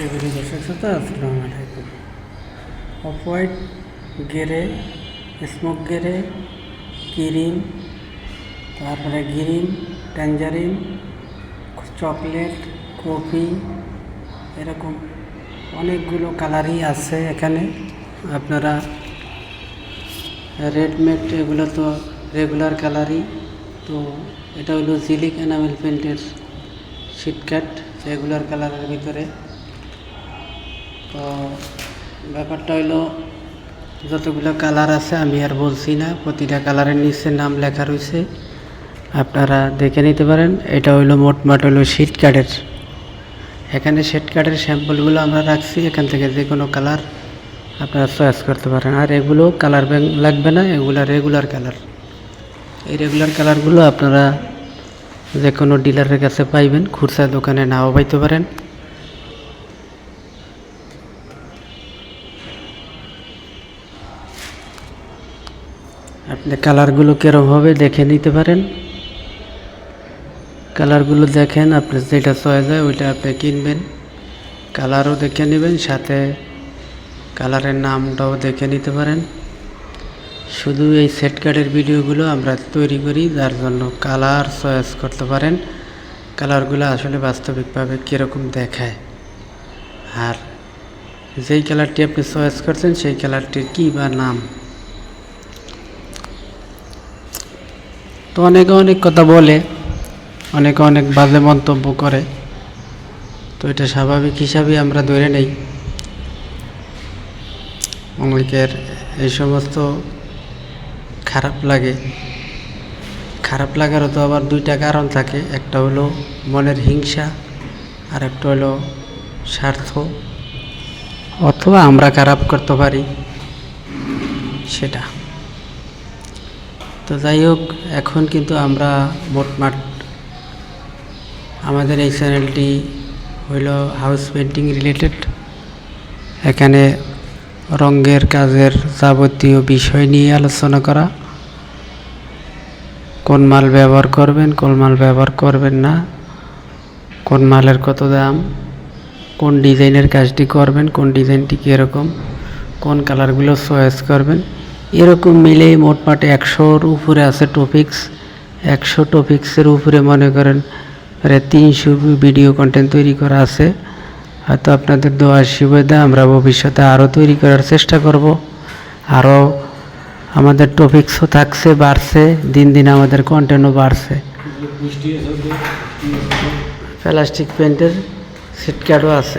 এগুলি দর্শক শ্রোতা আসসালামু আলাইকুম off white grey smoke grey cream তারপরে গ্রিন ট্যাঞ্জারিন চকলেট কফি এরকম অনেকগুলো কালারই আছে এখানে আপনারা রেডমেড এগুলো তো রেগুলার কালারই তো এটা হলো জিলিক এনামেল পেন্টের শিটক্যাট রেগুলার কালারের ভিতরে তো ব্যাপারটা হলো যতগুলো কালার আছে আমি আর বলছি না, প্রতিটা কালারের নিচে নাম লেখা রয়েছে। আপনারা দেখে নিতে পারেন, এটা হইল মোটমাট হইল শিট কার্ডের এখানে শেড কার্ডের স্যাম্পলগুলো আমরা রাখছি, এখান থেকে যে কোনো কালার আপনারা চয়েস করতে পারেন। আর এগুলো কালার ব্যাংক লাগবে না, এগুলো রেগুলার কালার। এই রেগুলার কালারগুলো আপনারা যে কোনো ডিলারের কাছে পাইবেন, খুচরা দোকানে নাও পাইতে পারেন। আপনি কালারগুলো কীরকম হবে দেখে নিতে পারেন। কালারগুলো দেখেন, আপনি যেটা চয়েস হয় ওইটা আপনি কিনবেন। কালারও দেখে নেবেন, সাথে কালারের নামটাও দেখে নিতে পারেন। শুধু এই সেট কার্ডের ভিডিওগুলো আমরা তৈরি করি, যার জন্য কালার চয়েস করতে পারেন। কালারগুলো আসলে বাস্তবিকভাবে কীরকম দেখায়। আর যেই কালারটি আপনি চয়েস করছেন, সেই কালারটির কী বা নাম অনেকে অনেক কথা বলে, অনেকে অনেক বাজে মন্তব্য করে। তো এটা স্বাভাবিক হিসাবেই আমরা ধরে নেই। অনেকের এই সমস্ত খারাপ লাগে। খারাপ লাগারও তো আবার দুইটা কারণ থাকে। একটা হলো মনের হিংসা, আর একটা হলো স্বার্থ। অথবা আমরা খারাপ করতে পারি, সেটা। তো যাই হোক, এখন কিন্তু আমরা মোটমাট আমাদের এই চ্যানেলটি হইল হাউস পেন্টিং রিলেটেড এখানে রঙের কাজের যাবতীয় বিষয় নিয়ে আলোচনা করা। কোন মাল ব্যবহার করবেন, কোন মাল ব্যবহার করবেন না, কোন মালের কত দাম, কোন ডিজাইনের কাজটি করবেন, কোন ডিজাইনটি কীরকম, কোন কালারগুলো চয়েস করবেন। এরকম মিলেই মোটমাট একশোর উপরে আছে টপিক্স একশো টপিক্সের উপরে মনে করেন প্রায় তিনশো ভিডিও কন্টেন্ট তৈরি করা আছে। হয়তো আপনাদের দোয়ার সুবিধা আমরা ভবিষ্যতে আরও তৈরি করার চেষ্টা করব। আরও আমাদের টপিক্সও থাকছে বাড়ছে দিন দিন আমাদের কন্টেন্টও বাড়ছে। প্লাস্টিক পেন্টের সিট কার্ডও আছে।